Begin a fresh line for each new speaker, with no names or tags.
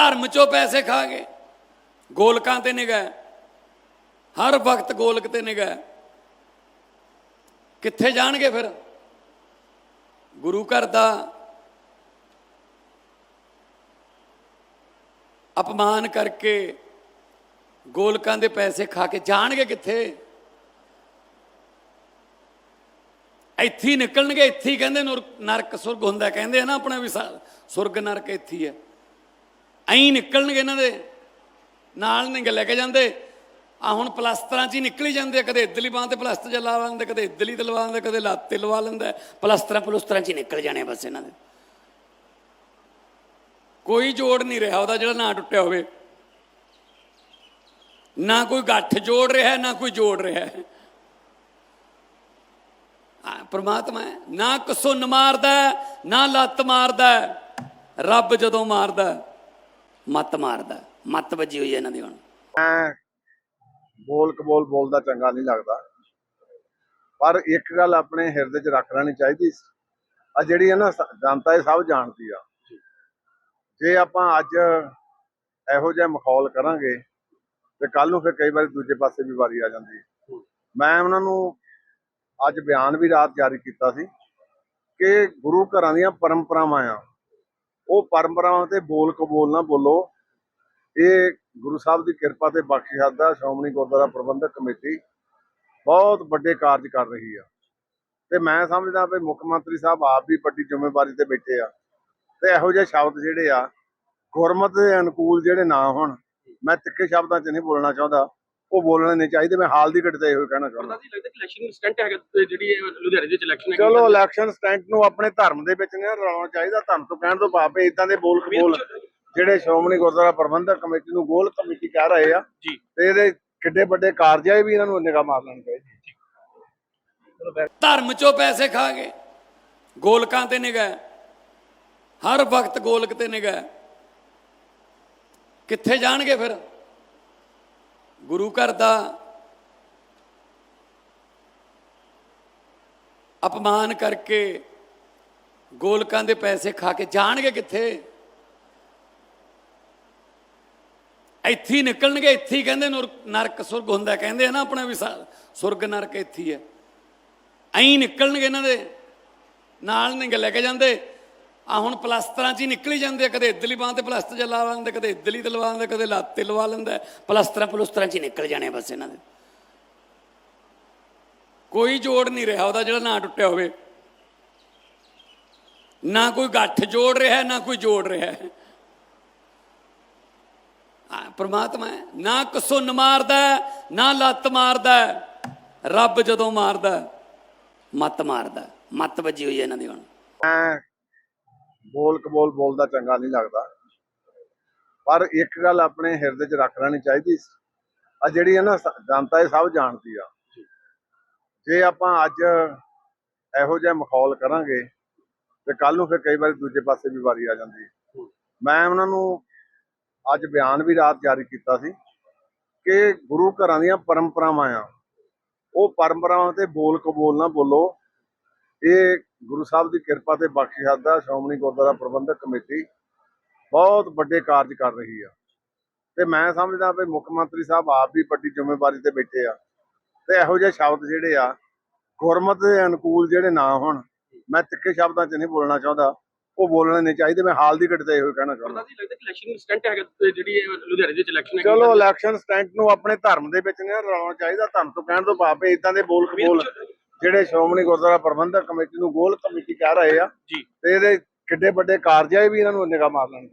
ਧਰਮ ਚੋਂ ਪੈਸੇ ਖਾ ਗਏ। ਗੋਲਕਾਂ ਤੇ ਨਿਗਾਹ। ਹਰ ਵਕਤ ਗੋਲਕ ਤੇ ਨਿਗਾਹ। ਕਿੱਥੇ ਜਾਣਗੇ ਫਿਰ? ਗੁਰੂ ਘਰ ਦਾ ਅਪਮਾਨ ਕਰਕੇ ਗੋਲਕਾਂ ਦੇ ਪੈਸੇ ਖਾ ਕੇ ਜਾਣਗੇ ਕਿੱਥੇ? ਇੱਥੇ ਨਿਕਲਣਗੇ, ਇੱਥੇ ਹੀ ਕਹਿੰਦੇ ਨੁਰ- ਨਰਕ ਸੁਰਗ ਹੁੰਦਾ। ਕਹਿੰਦੇ ਆ ਨਾ ਆਪਣਾ ਵੀ ਸੁਰਗ ਨਰਕ ਇੱਥੇ ਹੀ ਹੈ। ਐਂ ਨਿਕਲਣਗੇ ਇਹਨਾਂ ਦੇ। ਨਾਲ ਨਹੀਂ ਲੈ ਕੇ ਜਾਂਦੇ। ਆ ਹੁਣ ਪਲਸਤਰਾਂ 'ਚ ਹੀ ਨਿਕਲੀ ਜਾਂਦੇ ਆ, ਕਦੇ ਇਧਰਲੀ ਬਾਂਹ ਤੇ ਪਲਸਤਰ ਜਿਹਾ ਲੈਂਦੇ ਕਦੇ ਇਧਰਲੀ ਤੇ ਲਵਾ ਲੈਂਦੇ ਕਦੇ ਲੱਤ ਤੇ ਲਵਾ ਲੈਂਦਾ। ਪਲਸਤਰਾਂ ਪਲਸਤਰਾਂ 'ਚ ਹੀ ਨਿਕਲ ਜਾਣੇ ਬਸ ਇਹਨਾਂ ਦੇ। ਕੋਈ ਜੋੜ ਨਹੀਂ ਰਿਹਾ ਉਹਦਾ ਜਿਹੜਾ ਨਾ ਟੁੱਟਿਆ ਹੋਵੇ। ਨਾ ਕੋਈ ਗੱਠ ਜੋੜ ਰਿਹਾ ਨਾ ਕੋਈ ਜੋੜ ਰਿਹਾ। ਪਰਮਾਤਮਾ ਨਾ ਕਸੁੰਨ ਮਾਰਦਾ ਨਾ ਲੱਤ ਮਾਰਦਾ। ਰੱਬ ਜਦੋਂ ਮਾਰਦਾ। ਮੱਤ ਮਾਰਦਾ, ਮੱਤ ਵੱਜੀ ਹੋਈ ਹੈ ਇਹਨਾਂ ਦੀ ਹੁਣ।
ਮੈਂ ਬੋਲ ਕਬੋਲ ਬੋਲਦਾ ਚੰਗਾ ਨਹੀਂ ਲੱਗਦਾ। ਪਰ ਇੱਕ ਗੱਲ ਆਪਣੇ ਹਿਰਦੇ 'ਚ ਰੱਖ ਲੈਣੀ ਚਾਹੀਦੀ ਆ ਜਿਹੜੀ ਹੈ ਨਾ ਜਨਤਾ ਇਹ ਸਭ ਜਾਣਦੀ ਆ। ਜੇ ਆਪਾਂ ਅੱਜ ਇਹੋ ਜਿਹਾ ਮਾਹੌਲ ਕਰਾਂਗੇ, ਤੇ ਕੱਲ ਨੂੰ ਫਿਰ ਕਈ ਵਾਰੀ ਦੂਜੇ ਪਾਸੇ ਵੀ ਵਾਰੀ ਆ ਜਾਂਦੀ ਹੈ। ਮੈਂ ਉਹਨਾਂ ਨੂੰ ਅੱਜ ਬਿਆਨ ਵੀ ਰਾਤ ਜਾਰੀ ਕੀਤਾ ਸੀ ਕਿ ਗੁਰੂ ਘਰਾਂ ਦੀਆਂ ਪਰੰਪਰਾਵਾਂ ਆ। ਉਹ ਪਰੰਪਰਾਵਾਂ ਤੇ ਬੋਲ ਕਬੋਲ ਨਾ ਬੋਲੋ। ਇਹ ਗੁਰੂ ਸਾਹਿਬ ਦੀ ਕਿਰਪਾ ਤੇ ਬਖਸ਼ਿਸ਼ ਦਾ ਸ਼੍ਰੋਮਣੀ ਗੁਰਦੁਆਰਾ ਪ੍ਰਬੰਧਕ ਕਮੇਟੀ ਬਹੁਤ ਵੱਡੇ ਕਾਰਜ ਕਰ ਰਹੀ ਆ। ਤੇ ਮੈਂ ਸਮਝਦਾ ਵੀ ਮੁੱਖ ਮੰਤਰੀ ਸਾਹਿਬ ਆਪ ਵੀ ਵੱਡੀ ਜ਼ਿੰਮੇਵਾਰੀ ਤੇ ਬੈਠੇ ਆ। ਤੇ ਇਹੋ ਜਿਹੇ ਸ਼ਬਦ ਜਿਹੜੇ ਆ, ਗੁਰਮਤ ਦੇ ਅਨੁਕੂਲ ਜਿਹੜੇ ਨਾ ਹੋਣ, ਮੈਂ ਤਿੱਖੇ ਸ਼ਬਦਾਂ 'ਚ ਨਹੀਂ ਬੋਲਣਾ ਚਾਹੁੰਦਾ। ਉਹ ਬੋਲਣੇ ਨਹੀਂ ਚਾਹੀਦੇ ਮੈਂ ਹਾਲ ਦੀ ਘੜੀ ਤੇ ਇਹੋ ਕਹਿਣਾ ਚਾਹੁੰਦਾ।
ਪਤਾ ਨਹੀਂ ਲੱਗਦਾ ਕਿ ਇਲੈਕਸ਼ਨ ਸਟੰਟ ਹੈਗਾ ਤੇ ਜਿਹੜੀ ਇਹ ਲੁਧਿਆਣੇ ਦੇ ਵਿੱਚ ਇਲੈਕਸ਼ਨ ਹੈ
ਚਲੋ ਇਲੈਕਸ਼ਨ ਸਟੈਂਟ ਨੂੰ ਆਪਣੇ ਧਰਮ ਦੇ ਵਿੱਚ ਨਹੀਂ ਰਲਾਉਣਾ ਚਾਹੀਦਾ ਧਰਮ ਤੋਂ ਕਹਿਣ ਤੋਂ ਭਾਵੇਂ ਇਦਾਂ ਦੇ ਬੋਲ ਕਬੋਲ ਜਿਹੜੇ ਸ਼੍ਰੋਮਣੀ ਗੁਰਦੁਆਰਾ ਪ੍ਰਬੰਧਕ ਕਮੇਟੀ ਨੂੰ ਗੋਲ ਕਮੇਟੀ ਕਹਿ ਰਹੇ ਆ
ਜੀ।
ਤੇ ਇਹਦੇ ਕਿੱਡੇ ਵੱਡੇ ਕਾਰਜ ਆ ਇਹ ਵੀ ਇਹਨਾਂ ਨੂੰ ਨਿਗਾਹ ਮਾਰ ਲੈਣੀ ਚਾਹੀਦੀ
ਧਰਮ ਚੋਂ ਪੈਸੇ ਖਾ ਗਏ ਗੋਲਕਾਂ ਤੇ ਨਿਗਾਹ ਹਰ ਵਕਤ ਗੋਲਕ ਤੇ ਨਿਗਾਹ ਕਿੱਥੇ ਜਾਣਗੇ ਫਿਰ? ਗੁਰੂ ਘਰ ਦਾ ਅਪਮਾਨ ਕਰਕੇ ਗੋਲਕਾਂ ਦੇ ਪੈਸੇ ਖਾ ਕੇ ਜਾਣਗੇ ਕਿੱਥੇ? ਇੱਥੇ ਹੀ ਨਿਕਲਣਗੇ, ਇੱਥੇ ਹੀ ਕਹਿੰਦੇ ਨੁਰ- ਨਰਕ ਸੁਰਗ ਹੁੰਦਾ, ਕਹਿੰਦੇ ਆ ਨਾ ਆਪਣਾ ਵੀ ਸੁਰਗ, ਨਰਕ ਇੱਥੇ ਹੀ ਹੈ। ਐਂ ਨਿਕਲਣਗੇ ਇਹਨਾਂ ਦੇ। ਨਾਲ ਨਹੀਂ ਲੈ ਕੇ ਜਾਂਦੇ। ਆ ਹੁਣ ਪਲਸਤਰਾਂ 'ਚ ਹੀ ਨਿਕਲੀ ਜਾਂਦੇ ਆ, ਕਦੇ ਇਧਰਲੀ ਬਾਂਹ ਤੇ ਪਲਸਤਰ ਜਿਹਾ ਲੈਂਦੇ ਕਦੇ ਇਧਰਲੀ ਤੇ ਲਵਾ ਲੈਂਦੇ ਕਦੇ ਲੱਤ ਤੇ ਲਵਾ ਲੈਂਦਾ। ਪਲਸਤਰਾਂ ਪਲਸਤਰਾਂ 'ਚ ਹੀ ਨਿਕਲ ਜਾਣੇ ਬਸ ਇਹਨਾਂ ਦੇ। ਕੋਈ ਜੋੜ ਨਹੀਂ ਰਿਹਾ ਉਹਦਾ ਜਿਹੜਾ ਨਾ ਟੁੱਟਿਆ ਹੋਵੇ। ਨਾ ਕੋਈ ਗੱਠ ਜੋੜ ਰਿਹਾ ਨਾ ਕੋਈ ਜੋੜ ਰਿਹਾ। ਪਰਮਾਤਮਾ ਨਾ ਕਸੁੰਨ ਮਾਰਦਾ ਨਾ ਲੱਤ ਮਾਰਦਾ। ਰੱਬ ਜਦੋਂ ਮਾਰਦਾ ਹੈ, ਮੱਤ ਮਾਰਦਾ। ਹੈ। ਮੱਤ ਵੱਜੀ ਹੋਈ ਹੈ ਇਹਨਾਂ ਦੀ ਹੁਣ।
ਬੋਲ ਕਬੋਲ ਬੋਲਦਾ ਚੰਗਾ ਨਹੀਂ ਲੱਗਦਾ। ਪਰ ਇੱਕ ਗੱਲ ਆਪਣੇ ਹਿਰਦੇ 'ਚ ਰੱਖ ਲੈਣੀ ਚਾਹੀਦੀ ਆ ਜਿਹੜੀ ਹੈ ਨਾ ਜਨਤਾ ਇਹ ਸਭ ਜਾਣਦੀ ਆ। ਜੇ। ਆਪਾਂ ਅੱਜ ਇਹੋ ਜਿਹਾ ਮਾਹੌਲ ਕਰਾਂਗੇ ਤੇ ਕੱਲ ਨੂੰ ਫਿਰ ਕਈ ਵਾਰੀ ਦੂਜੇ ਪਾਸੇ ਵੀ ਵਾਰੀ ਆ ਜਾਂਦੀ ਹੈ। ਮੈਂ ਉਹਨਾਂ ਨੂੰ ਅੱਜ ਬਿਆਨ ਵੀ ਰਾਤ ਜਾਰੀ ਕੀਤਾ ਸੀ ਕਿ ਗੁਰੂ ਘਰਾਂ ਦੀਆਂ ਪਰੰਪਰਾਵਾਂ ਆ। ਉਹ ਪਰੰਪਰਾਵਾਂ ਤੇ ਬੋਲ ਕਬੋਲ ਨਾ ਬੋਲੋ। ਇਹ ਗੁਰੂ ਸਾਹਿਬ ਦੀ ਕਿਰਪਾ ਤੇ ਬਖਸ਼ਿਸ਼ ਦਾ ਸ਼੍ਰੋਮਣੀ ਗੁਰਦੁਆਰਾ ਪ੍ਰਬੰਧਕ ਕਮੇਟੀ। ਬਹੁਤ ਵੱਡੇ ਕਾਰਜ ਕਰ ਰਹੀ ਆ। ਤੇ ਮੈਂ ਸਮਝਦਾ ਵੀ ਮੁੱਖ ਮੰਤਰੀ ਸਾਹਿਬ ਆਪ ਵੀ ਵੱਡੀ ਜ਼ਿੰਮੇਵਾਰੀ ਤੇ ਬੈਠੇ ਆ। ਤੇ ਇਹੋ ਜਿਹੇ ਸ਼ਬਦ ਜਿਹੜੇ ਆ ਗੁਰਮਤ ਦੇ ਅਨੁਕੂਲ ਜਿਹੜੇ ਨਾ ਹੋਣ ਮੈਂ ਤਿੱਖੇ ਸ਼ਬਦਾਂ 'ਚ ਨਹੀਂ ਬੋਲਣਾ ਚਾਹੁੰਦਾ। ਉਹ ਬੋਲਣੇ ਨਹੀਂ ਚਾਹੀਦੇ ਮੈਂ ਹਾਲ ਦੀ ਘੜੀ ਤੇ ਇਹੋ ਕਹਿਣਾ ਚਾਹੁੰਦਾ।
ਪਤਾ ਨਹੀਂ ਲੱਗਦਾ ਕਿ ਇਲੈਕਸ਼ਨ ਸਟੰਟ ਹੈਗਾ ਤੇ ਜਿਹੜੀ ਇਹ ਲੁਧਿਆਣੇ ਦੇ ਵਿੱਚ ਇਲੈਕਸ਼ਨ ਹੈ
ਚਲੋ ਇਲੈਕਸ਼ਨ ਸਟੈਂਟ ਨੂੰ ਆਪਣੇ ਧਰਮ ਦੇ ਵਿੱਚ ਨਹੀਂ ਰਲਾਉਣਾ ਚਾਹੀਦਾ। ਧਰਮ ਤੋਂ ਕਹਿਣ ਤੋਂ ਭਾਵੇਂ ਇਦਾਂ ਦੇ ਬੋਲ ਕਬੋਲ ਜਿਹੜੇ ਸ਼੍ਰੋਮਣੀ ਗੁਰਦੁਆਰਾ ਪ੍ਰਬੰਧਕ ਕਮੇਟੀ ਨੂੰ ਗੋਲ ਕਮੇਟੀ ਕਹਿ ਰਹੇ ਆ ਤੇ ਇਹਦੇ ਕਿੱਡੇ ਵੱਡੇ ਕਾਰਜ ਵੀ ਇਹਨਾਂ ਨੂੰ ਨਿਗਾਹ ਮਾਰ ਲੈਣੀ